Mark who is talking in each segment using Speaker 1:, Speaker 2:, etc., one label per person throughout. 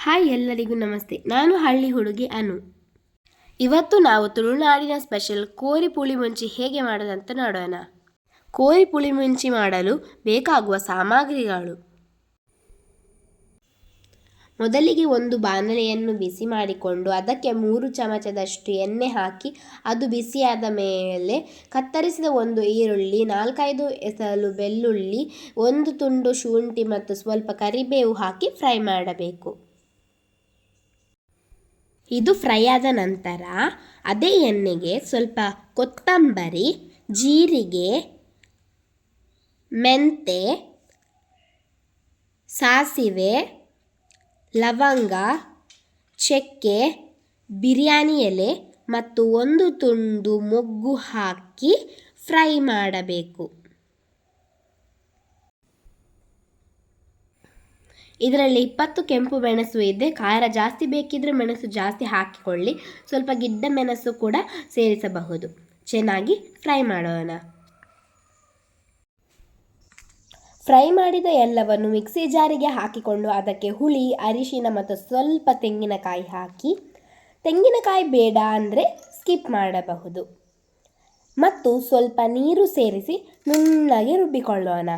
Speaker 1: Hi ಎಲ್ಲರಿಗೂ ನಮಸ್ತೆ. ನಾನು ಹಳ್ಳಿ ಹುಡುಗಿ ಅನು. ಇವತ್ತು ನಾವು ತುಳುನಾಡಿನ ಸ್ಪೆಷಲ್ ಕೋರಿ ಪುಳಿ ಮುಂಚಿ ಹೇಗೆ ಮಾಡೋದಂತ ನೋಡೋಣ. ಕೋರಿ ಪುಳಿ ಮುಂಚಿ ಮಾಡಲು ಬೇಕಾಗುವ ಸಾಮಗ್ರಿಗಳು. ಮೊದಲಿಗೆ ಒಂದು ಬಾಣಲೆಯನ್ನು ಬಿಸಿ ಮಾಡಿಕೊಂಡು ಅದಕ್ಕೆ ಮೂರು ಚಮಚದಷ್ಟು ಎಣ್ಣೆ ಹಾಕಿ ಅದು ಬಿಸಿಯಾದ ಮೇಲೆ ಕತ್ತರಿಸಿದ ಒಂದು ಈರುಳ್ಳಿ, ನಾಲ್ಕೈದು ಎಸಲು ಬೆಳ್ಳುಳ್ಳಿ, ಒಂದು ತುಂಡು ಶುಂಠಿ ಮತ್ತು ಸ್ವಲ್ಪ ಕರಿಬೇವು ಹಾಕಿ ಫ್ರೈ ಮಾಡಬೇಕು. ಇದು ಫ್ರೈ ಆದ ನಂತರ ಅದೇ ಎಣ್ಣೆಗೆ ಸ್ವಲ್ಪ ಕೊತ್ತಂಬರಿ, ಜೀರಿಗೆ, ಮೆಂತೆ, ಸಾಸಿವೆ, ಲವಂಗ, ಚಕ್ಕೆ, ಬಿರಿಯಾನಿ ಎಲೆ ಮತ್ತು ಒಂದು ತುಂಡು ಮೊಗ್ಗು ಹಾಕಿ ಫ್ರೈ ಮಾಡಬೇಕು. ಇದರಲ್ಲಿ ಇಪ್ಪತ್ತು ಕೆಂಪು ಮೆಣಸು ಇದೆ. ಖಾರ ಜಾಸ್ತಿ ಬೇಕಿದ್ರೆ ಮೆಣಸು ಜಾಸ್ತಿ ಹಾಕಿಕೊಳ್ಳಿ. ಸ್ವಲ್ಪ ಗಿಡ್ಡ ಮೆಣಸು ಕೂಡ ಸೇರಿಸಬಹುದು. ಚೆನ್ನಾಗಿ ಫ್ರೈ ಮಾಡೋಣ. ಫ್ರೈ ಮಾಡಿದ ಎಲ್ಲವನ್ನು ಮಿಕ್ಸಿ ಜಾರಿಗೆ ಹಾಕಿಕೊಂಡು ಅದಕ್ಕೆ ಹುಳಿ, ಅರಿಶಿನ ಮತ್ತು ಸ್ವಲ್ಪ ತೆಂಗಿನಕಾಯಿ ಹಾಕಿ. ತೆಂಗಿನಕಾಯಿ ಬೇಡ ಅಂದರೆ ಸ್ಕಿಪ್ ಮಾಡಬಹುದು. ಮತ್ತು ಸ್ವಲ್ಪ ನೀರು ಸೇರಿಸಿ ನುಣ್ಣಗೆ ರುಬ್ಬಿಕೊಳ್ಳೋಣ.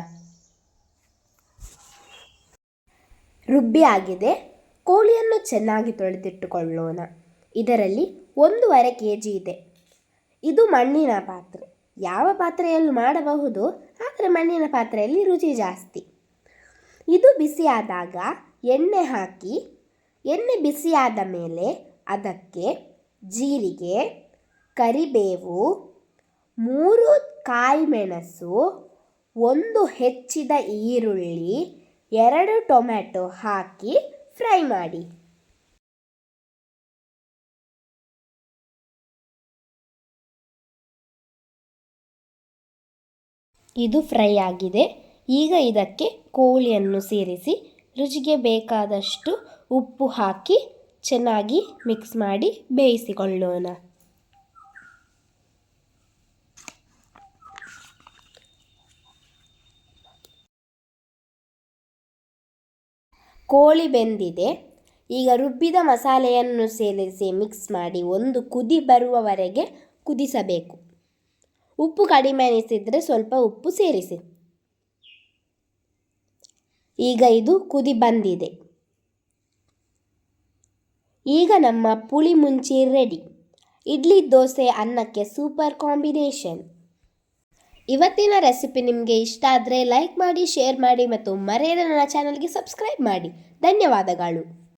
Speaker 1: ರುಬ್ಬಿ ಆಗಿದೆ ಕೋಳಿಯನ್ನು ಚೆನ್ನಾಗಿ ತೊಳೆದಿಟ್ಟುಕೊಳ್ಳೋಣ. ಇದರಲ್ಲಿ ಒಂದೂವರೆ ಕೆ ಜಿ ಇದೆ. ಇದು ಮಣ್ಣಿನ ಪಾತ್ರೆ. ಯಾವ ಪಾತ್ರೆಯಲ್ಲೂ ಮಾಡಬಹುದು, ಆದರೆ ಮಣ್ಣಿನ ಪಾತ್ರೆಯಲ್ಲಿ ರುಚಿ ಜಾಸ್ತಿ. ಇದು ಬಿಸಿಯಾದಾಗ ಎಣ್ಣೆ ಹಾಕಿ, ಎಣ್ಣೆ ಬಿಸಿಯಾದ ಮೇಲೆ ಅದಕ್ಕೆ ಜೀರಿಗೆ, ಕರಿಬೇವು, ಮೂರು ಕಾಯಿ ಮೆಣಸು ಒಂದು ಹೆಚ್ಚಿದ ಈರುಳ್ಳಿ ಎರಡು ಟೊಮ್ಯಾಟೊ ಹಾಕಿ ಫ್ರೈ ಮಾಡಿ. ಇದು ಫ್ರೈ ಆಗಿದೆ. ಈಗ ಇದಕ್ಕೆ ಕೋಳಿಯನ್ನು ಸೇರಿಸಿ ರುಚಿಗೆ ಬೇಕಾದಷ್ಟು ಉಪ್ಪು ಹಾಕಿ ಚೆನ್ನಾಗಿ ಮಿಕ್ಸ್ ಮಾಡಿ ಬೇಯಿಸಿಕೊಳ್ಳೋಣ. ಕೋಳಿ ಬೆಂದಿದೆ. ಈಗ ರುಬ್ಬಿದ ಮಸಾಲೆಯನ್ನು ಸೇರಿಸಿ ಮಿಕ್ಸ್ ಮಾಡಿ ಒಂದು ಕುದಿ ಬರುವವರೆಗೆ ಕುದಿಸಬೇಕು. ಉಪ್ಪು ಕಡಿಮೆ ಅನಿಸಿದರೆ ಸ್ವಲ್ಪ ಉಪ್ಪು ಸೇರಿಸಿ. ಈಗ ಇದು ಕುದಿ ಬಂದಿದೆ. ಈಗ ನಮ್ಮ ಪುಳಿ ಮುಂಚಿ ರೆಡಿ ಇಡ್ಲಿ, ದೋಸೆ, ಅನ್ನಕ್ಕೆ ಸೂಪರ್ ಕಾಂಬಿನೇಷನ್ ಇವತ್ತಿನ ರೆಸಿಪಿ ನಿಮಗೆ ಇಷ್ಟ ಆದರೆ ಲೈಕ್ ಮಾಡಿ ಶೇರ್ ಮಾಡಿ ಮತ್ತು ಮರೆಯದ ನನ್ನ ಚಾನಲ್ಗೆ ಸಬ್ಸ್ಕ್ರೈಬ್ ಮಾಡಿ. ಧನ್ಯವಾದಗಳು.